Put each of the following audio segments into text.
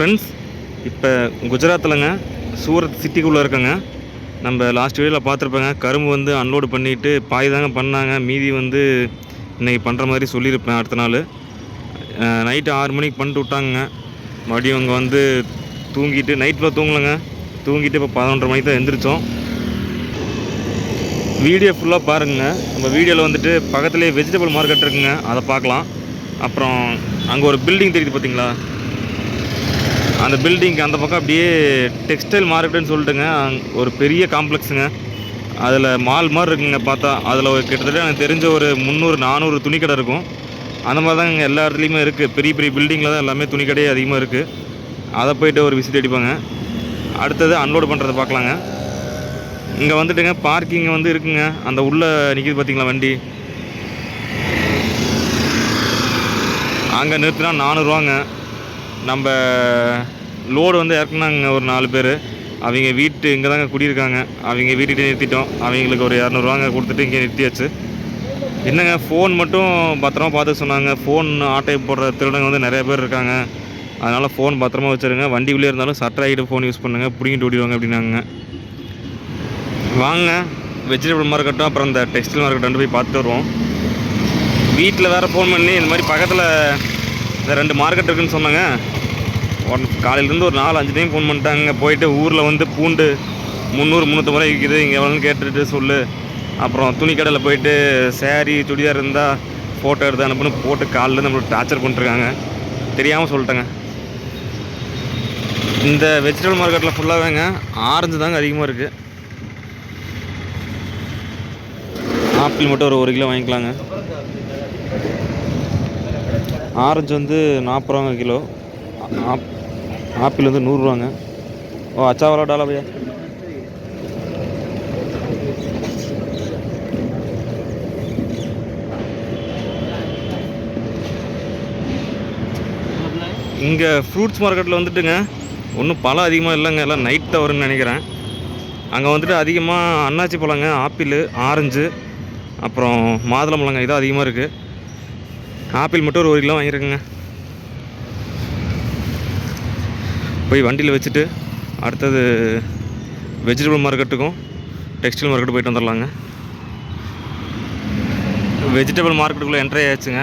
Friends இப்போ குஜராத்தில்ங்க சூரத் சிட்டிக்குள்ளே இருக்கங்க. நம்ம லாஸ்ட் வீடியோவில் பார்த்துருப்பேங்க கரும்பு வந்து அன்லோடு பண்ணிவிட்டு பாய் தாங்க பண்ணாங்க மீதி வந்து இன்றைக்கி பண்ணுற மாதிரி சொல்லியிருப்பேன் அடுத்த நாள். நைட்டு ஆறு மணிக்கு பண்ணிட்டு விட்டாங்க மறுபடியும் அவங்க வந்து தூங்கிட்டு நைட்டில் தூங்கலைங்க. தூங்கிட்டு இப்போ பதினொன்றரை மணிக்கு தான் எந்திரிச்சோம். வீடியோ ஃபுல்லாக பாருங்க நம்ம வீடியோவில் வந்துட்டு பக்கத்துலேயே வெஜிடபிள் மார்க்கெட் இருக்குங்க. அதை பார்க்கலாம். அப்புறம் அங்கே ஒரு பில்டிங் தெரியுது பார்த்தீங்களா அந்த பில்டிங்க்கு அந்த பக்கம் அப்படியே டெக்ஸ்டைல் மார்க்கெட்டுன்னு சொல்லிட்டுங்க. ஒரு பெரிய காம்ப்ளெக்ஸுங்க அதில் மால் மாதிரி இருக்குங்க பார்த்தா. அதில் ஒரு கிட்டத்தட்ட எனக்கு தெரிஞ்ச ஒரு முந்நூறு நானூறு துணிக்கடை இருக்கும். அந்த மாதிரி தான் இங்கே எல்லா இடத்துலையுமே இருக்குது பெரிய பெரிய பில்டிங்கில் தான் எல்லாமே துணிக்கடையே அதிகமாக இருக்குது அதை போயிட்டு ஒரு விசிட் அடிப்பாங்க. அடுத்தது அன்லோடு பண்ணுறதை பார்க்கலாங்க. இங்கே வந்துட்டுங்க பார்க்கிங் வந்து இருக்குங்க. அந்த உள்ளே நிற்கிது பார்த்தீங்களா வண்டி? அங்கே நிறுத்தினா நானூறுவாங்க. நம்ம லோடு வந்து இறக்குனாங்க ஒரு நாலு பேர். அவங்க வீட்டு இங்கே தாங்க குடியிருக்காங்க. அவங்க வீட்டுக்கிட்டே நிறுத்திட்டோம். அவங்களுக்கு ஒரு இரநூறுவாங்க கொடுத்துட்டு இங்கே நிறுத்தியாச்சு. என்னங்க ஃபோன் மட்டும் பத்திரமா பார்த்து சொன்னாங்க. ஃபோன் ஆட்டை போடுற திருடங்க வந்து நிறைய பேர் இருக்காங்க. அதனால் ஃபோன் பத்திரமா வச்சுருங்க. வண்டி உள்ளே இருந்தாலும் சட்டை ஆகிட்டு ஃபோன் யூஸ் பண்ணுங்கள் பிடிங்கிட்டு ஓடிடுவாங்க அப்படின்னாங்க. வாங்க வெஜிடபிள் மார்க்கெட்டும் அப்புறம் இந்த டெக்ஸ்டைல் மார்க்கெட் ரெண்டு போய் பார்த்துட்டு வருவோம். வீட்டில் வேறு ஃபோன் பண்ணி இந்த மாதிரி பக்கத்தில் இந்த ரெண்டு மார்க்கெட் இருக்குன்னு சொன்னாங்க. காலையிலேருந்து ஒரு நாலு அஞ்சு டைம் ஃபோன் பண்ணிட்டாங்க. போயிட்டு ஊரில் வந்து பூண்டு முந்நூறு முந்நூற்றம்பது ரூபாய் விற்கிது இங்கே எவ்வளோன்னு கேட்டுட்டு சொல்லு. அப்புறம் துணி கடையில் போயிட்டு சேரீ சுடிதார் இருந்தால் ஃபோட்டோ எடுத்து அனுப்புன்னு போட்டு காலில் நம்மளுக்கு டார்ச்சர் பண்ணிட்டுருக்காங்க. தெரியாமல் சொல்லிட்டேங்க. இந்த வெஜிடபிள் மார்க்கெட்டில் ஃபுல்லாகவேங்க ஆரஞ்சு தாங்க அதிகமாக இருக்குது ஆப்பிள் மட்டும் ஒரு ஒரு கிலோ வாங்கிக்கலாங்க. ஆரஞ்சு வந்து நாற்பது ரூபாங்க கிலோ. ஆப் ஆப்பிள் வந்து நூறுரூவாங்க. ஓ அச்சா வாலா டாலா பையா? இங்கே ஃப்ரூட்ஸ் மார்க்கெட்டில் வந்துட்டுங்க ஒன்றும் பழம் அதிகமாக இல்லைங்க. எல்லாம் நைட் தான் வரும்னு நினைக்கிறேன். அங்கே வந்துட்டு அதிகமாக அன்னாச்சி பழங்க ஆப்பிள் ஆரஞ்சு அப்புறம் மாதுளம்பழங்க இதான் அதிகமாக இருக்குது ஆப்பிள் மட்டும் ஒரு ஒரு கிலோ வாங்கியிருக்குங்க. போய் வண்டியில் வச்சுட்டு அடுத்தது வெஜிடபிள் மார்க்கெட்டுக்கும் டெக்ஸ்டைல் மார்க்கெட்டு போயிட்டு வந்துடலாங்க வெஜிடபிள் மார்க்கெட்டுக்குள்ளே என்ட்ரி ஆயாச்சுங்க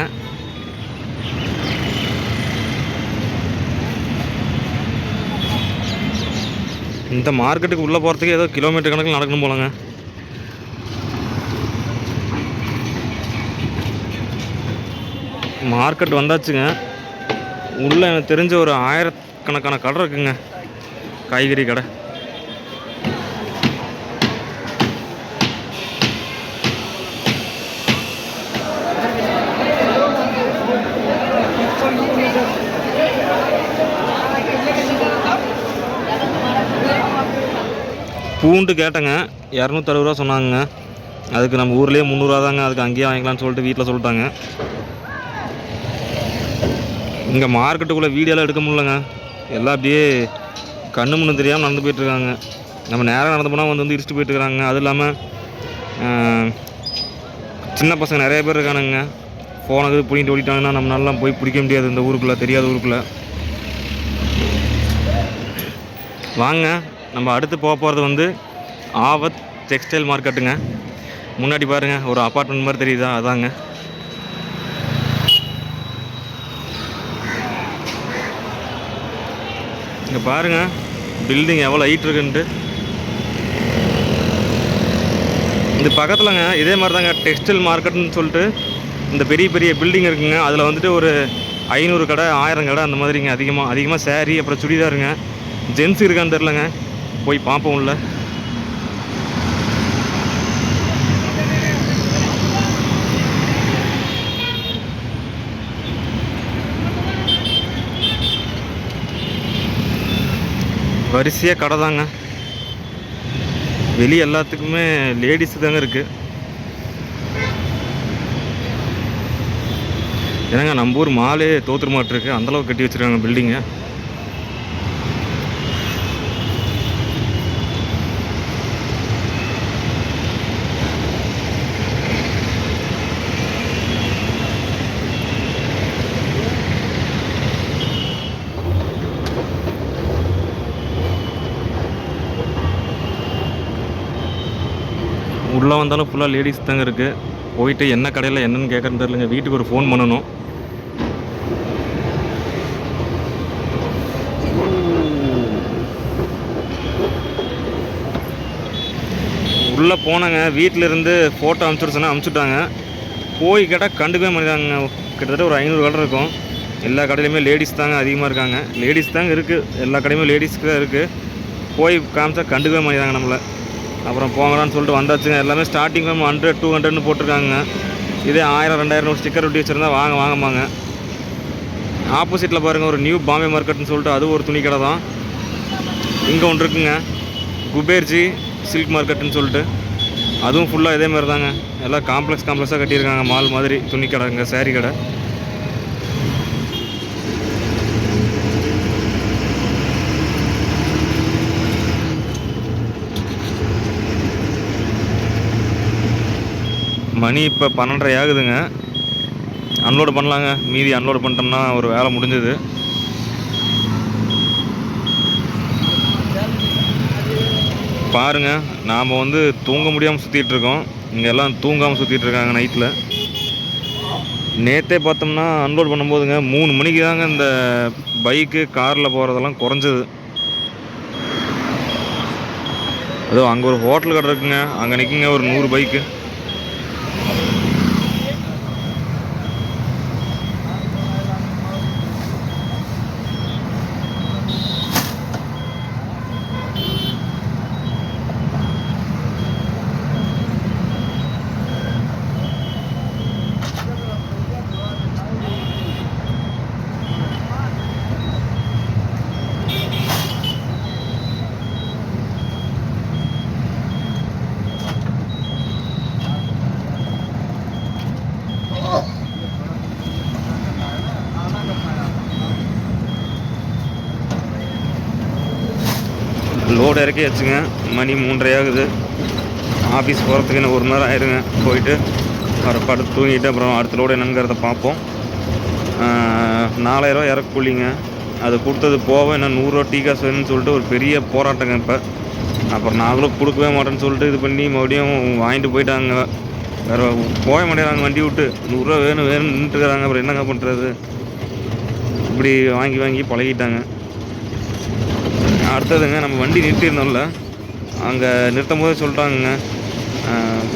இந்த மார்க்கெட்டுக்கு உள்ளே போகிறதுக்கு ஏதோ கிலோமீட்டர் கணக்கில் நடக்கணும் போலங்க. மார்க்கெட் வந்தாச்சுங்க. உள்ளே எனக்கு தெரிஞ்ச ஒரு ஆயிரக்கணக்கான கடை இருக்குங்க. காய்கறி கடை. பூண்டு கேட்டேங்க. இரநூத்தறுபது ரூபா சொன்னாங்க அதுக்கு நம்ம ஊர்லேயே முந்நூறுவா தாங்க. அதுக்கு அங்கேயே வாங்கிக்கலாம்னு சொல்லிட்டு வீட்டில் சொல்லிட்டாங்க. இங்கே மார்க்கெட்டுக்குள்ளே வீடியோலாம் எடுக்க முடியலங்க. எல்லாம் அப்படியே கண்ணு முன்னு தெரியாமல் நடந்து போயிட்டுருக்காங்க. நம்ம நேராக நடந்து போனால் வந்து வந்து இடிச்சுட்டு போயிட்டுருக்காங்க. அதுவும் இல்லாமல் சின்ன பசங்க நிறைய பேர் இருக்கானுங்க. ஃபோனுக்கு பிடிங்கிட்டு ஓடிட்டாங்கன்னா நம்மளாலாம் போய் பிடிக்க முடியாது இந்த ஊருக்குள்ளே தெரியாத ஊருக்குள்ளே. வாங்க நம்ம அடுத்து போக போகிறது வந்து ஆவத் டெக்ஸ்டைல் மார்க்கெட்டுங்க. முன்னாடி பாருங்கள் ஒரு அப்பார்ட்மெண்ட் மாதிரி தெரியுதா? அதாங்க. இங்கே பாருங்க பில்டிங் எவ்வளோ ஹைட் இருக்குன்ட்டு. இந்த பக்கத்தில்ங்க இதே மாதிரி தாங்க டெக்ஸ்டைல் மார்க்கெட்னு சொல்லிட்டு இந்த பெரிய பெரிய பில்டிங் இருக்குங்க. அதில் வந்துட்டு ஒரு ஐநூறு கடை ஆயிரம் கடை அந்த மாதிரிங்க. அதிகமாக அதிகமாக சேரீ அப்புறம் சுடிதாருங்க. ஜென்ஸ் இருக்கான்னு தெரிலங்க போய் பார்ப்போம் இல்லை வரிசையாக கடை தாங்க. வெளியே எல்லாத்துக்குமே லேடிஸ் தாங்க இருக்குது ஏன்னாங்க நம்ம ஊர் மாலே தோத்துரு மாட்டிருக்கு. அந்தளவுக்கு கட்டி வச்சுருக்காங்க பில்டிங்கை உள்ளே வந்தாலும் ஃபுல்லாக லேடிஸ் தாங்க இருக்குது போயிட்டு என்ன கடையில் என்னென்னு கேட்குறேன்னு தெரிலங்க வீட்டுக்கு ஒரு ஃபோன் பண்ணணும். உள்ளே போனாங்க. வீட்டில் இருந்து ஃபோட்டோ அனுப்பிச்சுட அனுப்பிச்சுட்டாங்க. போய் கேட்டால் கண்டுக்கவே மாட்டாங்க கிட்டத்தட்ட ஒரு ஐநூறு கடை இருக்கும். எல்லா கடையிலுமே லேடிஸ் தாங்க அதிகமாக இருக்காங்க. லேடிஸ் தாங்க இருக்குது எல்லா கடையுமே லேடிஸ்க்கு தான் இருக்குது போய் காமிச்சா கண்டுக்கவே மாட்டாங்க நம்மளை. அப்புறம் போங்கடான்னு சொல்லிட்டு வந்தாச்சுங்க. எல்லாமே ஸ்டார்டிங் ஹண்ட்ரட் டூ ஹண்ட்ரட்னு போட்டிருக்காங்க. இதே ஆயிரம் ரெண்டாயிரம் ஒரு ஸ்டிக்கர் ஒட்டி வச்சுருந்தா வாங்க வாங்கம்பாங்க ஆப்போசிட்டில் பாருங்கள் ஒரு நியூ பாம்பே மார்க்கெட்னு சொல்லிட்டு அது ஒரு துணி கடை தான். இங்கே ஒன்று இருக்குங்க. குபேர்ஜி சில்க் மார்க்கெட்டுன்னு சொல்லிட்டு. அதுவும் ஃபுல்லாக இதே மாதிரி தாங்க எல்லாம் காம்ப்ளெக்ஸ் காம்ப்ளெக்ஸாக கட்டியிருக்காங்க மால் மாதிரி துணி கடை இங்கே கடை. மணி இப்போ பன்னெண்டரை ஆகுதுங்க. அன்லோடு பண்ணலாங்க. மீதி அன்லோடு பண்ணிட்டோம்னா ஒரு வேலை முடிஞ்சது. பாருங்க நாம் வந்து தூங்க முடியாமல் சுற்றிட்டு இருக்கோம். இங்கே எல்லாம் தூங்காமல் சுற்றிட்டு இருக்காங்க நைட்டில் நேற்றே பார்த்தோம்னா அன்லோட் பண்ணும்போதுங்க மூணு மணிக்கு தாங்க இந்த பைக்கு காரில் போகிறதெல்லாம் குறைஞ்சது. அதோ அங்கே ஒரு ஹோட்டல் கடை இருக்குங்க. அங்கே நிற்குங்க ஒரு நூறு பைக்கு லோடு இறக்கியாச்சுங்க மணி மூன்றரை ஆகுது. ஆஃபீஸ் போகிறதுக்கு இன்னும் ஒரு நேரம் ஆயிடுங்க போயிட்டு வர படுத்து தூங்கிட்டு அப்புறம் அடுத்த லோடு என்னங்கிறத பார்ப்போம். நாலாயிரரூவா இறக்க அது கொடுத்தது போக இன்னும் நூறுரூவா டீ காசு வேணும்னு சொல்லிட்டு ஒரு பெரிய போராட்டங்க இப்போ. அப்புறம் நாங்களும் கொடுக்கவே மாட்டேன்னு சொல்லிட்டு இது பண்ணி மறுபடியும் வாங்கிட்டு போயிட்டாங்க. வேறு போக மாட்டேங்கிறாங்க வண்டி விட்டு. நூறுரூவா வேணும் வேணும்னு நின்றுட்டுருக்குறாங்க அப்புறம் என்னங்க பண்ணுறது இப்படி வாங்கி வாங்கி பழகிட்டாங்க. அடுத்ததுங்க நம்ம வண்டி நிறுத்தியிருந்தோம்ல அங்கே நிறுத்தும் போது சொல்லிட்டாங்கங்க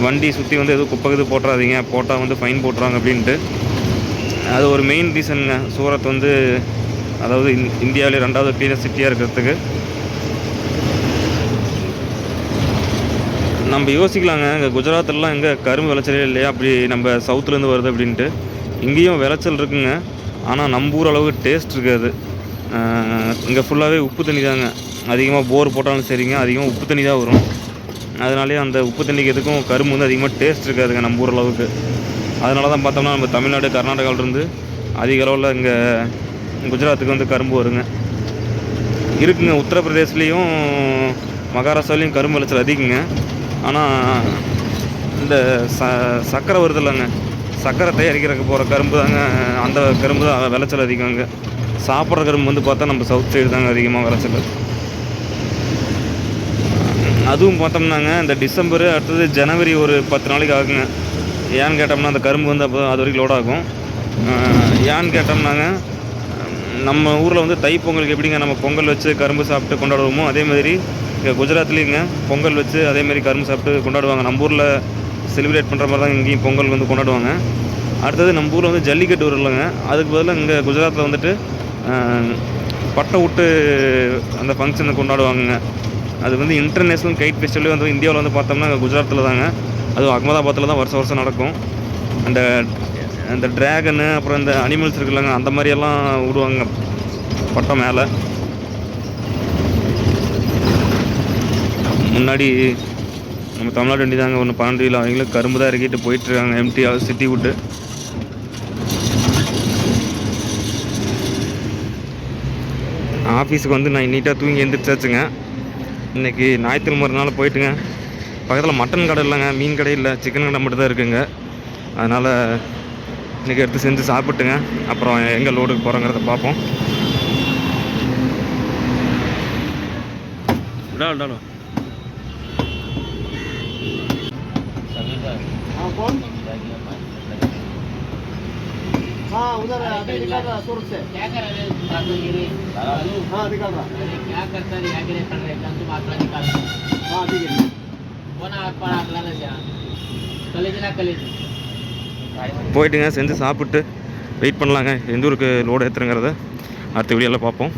வண்டி சுற்றி வந்து எதுவும் குப்பை இது போட்டுறாதீங்க போட்டால் வந்து ஃபைன் போட்டுறாங்க அப்படின்ட்டு. அது ஒரு மெயின் ரீசனுங்க சூரத் வந்து அதாவது இந்- இந்தியாவிலே ரெண்டாவது பெரிய சிட்டியாக இருக்கிறதுக்கு. நம்ம யோசிக்கலாங்க இங்கே குஜராத்லாம் எங்கே கரும்பு விளைச்சலே இல்லையா அப்படி நம்ம சவுத்துலேருந்து வருது அப்படின்ட்டு. இங்கேயும் விளைச்சல் இருக்குங்க. ஆனால் நம்ம ஊர் அளவுக்கு டேஸ்ட் இருக்காது. இங்கே ஃபுல்லாகவே உப்பு தண்ணி தாங்க. அதிகமாக போர் போட்டாலும் சரிங்க அதிகமாக உப்பு தண்ணி தான் வரும். அதனாலே அந்த உப்பு தண்ணிக்கு எதுக்கும் கரும்பு வந்து அதிகமாக டேஸ்ட் இருக்காதுங்க நம்ம ஊர் அளவுக்கு. அதனால தான் பார்த்தோம்னா நம்ம தமிழ்நாடு கர்நாடகாவிலேருந்து அதிக அளவில் இங்கே குஜராத்துக்கு வந்து கரும்பு வருங்க. இருக்குங்க உத்தரப்பிரதேஷ்லேயும் மகாராஷ்டிராலையும் கரும்பு விளைச்சல் அதிகங்க. ஆனால் இந்த ச சர்க்கரை வருது இல்லைங்க. சர்க்கரை தயாரிக்கிறதுக்கு போகிற கரும்பு தாங்க அந்த கரும்பு தான் விளைச்சல் அதிகங்க. சாப்பிட்ற கரும்பு வந்து பார்த்தா நம்ம சவுத் சைடு தாங்க அதிகமாக விளைச்சல் அதுவும் பார்த்தோம்னாங்க இந்த டிசம்பர் அடுத்தது ஜனவரி ஒரு பத்து நாளைக்கு ஆகுங்க. ஏன்னு கேட்டோம்னா அந்த கரும்பு வந்து அப்போ அது வரைக்கும் லோட் ஆகும். ஏன்னு கேட்டோம்னாங்க நம்ம ஊரில் வந்து தை பொங்கலுக்கு எப்படிங்க நம்ம பொங்கல் வச்சு கரும்பு சாப்பிட்டு கொண்டாடுவோமோ அதே மாதிரி இங்கே குஜராத்லேயுங்க பொங்கல் வச்சு அதே மாதிரி கரும்பு சாப்பிட்டு கொண்டாடுவாங்க. நம்ம ஊரில் செலிப்ரேட் பண்ணுற மாதிரி தான் இங்கேயும் பொங்கல் வந்து கொண்டாடுவாங்க. அடுத்தது நம்ம ஊரில் வந்து ஜல்லிக்கட்டு வரும்லங்க அதுக்கு பதிலாக இங்கே குஜராத்தில் வந்துட்டு பட்டம் விட்டு அந்த ஃபங்க்ஷனை கொண்டாடுவாங்க அது வந்து இன்டர்நேஷ்னல் கைட் ஃபெஸ்டிவலே வந்து இந்தியாவில் வந்து பார்த்தோம்னா குஜராத்தில் தாங்க. அதுவும் அகமதாபாத்தில் தான் வருஷம் வருஷம் நடக்கும். அந்த அந்த ட்ராகனு அப்புறம் இந்த அனிமல்ஸ் இருக்குல்லங்க அந்த மாதிரியெல்லாம் விடுவாங்க பட்டம் மேலே. முன்னாடி நம்ம தமிழ்நாடு வண்டி தாங்க ஒன்று பன்னெண்டு கிலோ அவங்களும் கரும்பு தான் இறக்கிட்டு போயிட்டுருக்காங்க எம்டி சிட்டி விட்டு ஆஃபீஸுக்கு வந்து நான் நீட்டாக தூங்கி எந்திரிச்சாச்சுங்க. இன்றைக்கி ஞாயிற்றுக்கிழமை ஒரு நாள் போயிட்டுங்க. பக்கத்தில் மட்டன் கடை இல்லைங்க மீன் கடை இல்லை சிக்கன் கடை மட்டும் தான் இருக்குங்க. அதனால் இன்றைக்கி எடுத்து செஞ்சு சாப்பிட்டுங்க. அப்புறம் எங்கே லோடுக்கு போகிறோங்கிறத பார்ப்போம். டால் டால் हाँ कौन हाँ उधर अभी निकल रहा सूरत से क्या कर रहे हो राजगिरी लालू हाँ निकल रहा अरे क्या करता रे आगे खड़ रहे एकदम तुम आत्मा निकाल हाँ ठीक है कोण हात पाड आखला ना कलेजी ना कलेजी போயிட்டுங்க செஞ்சு சாப்பிட்டு வெயிட் பண்ணலாங்க எந்த ஊருக்கு லோடு ஏற்றுறங்கிறத அடுத்த வீடியோவில் பார்ப்போம்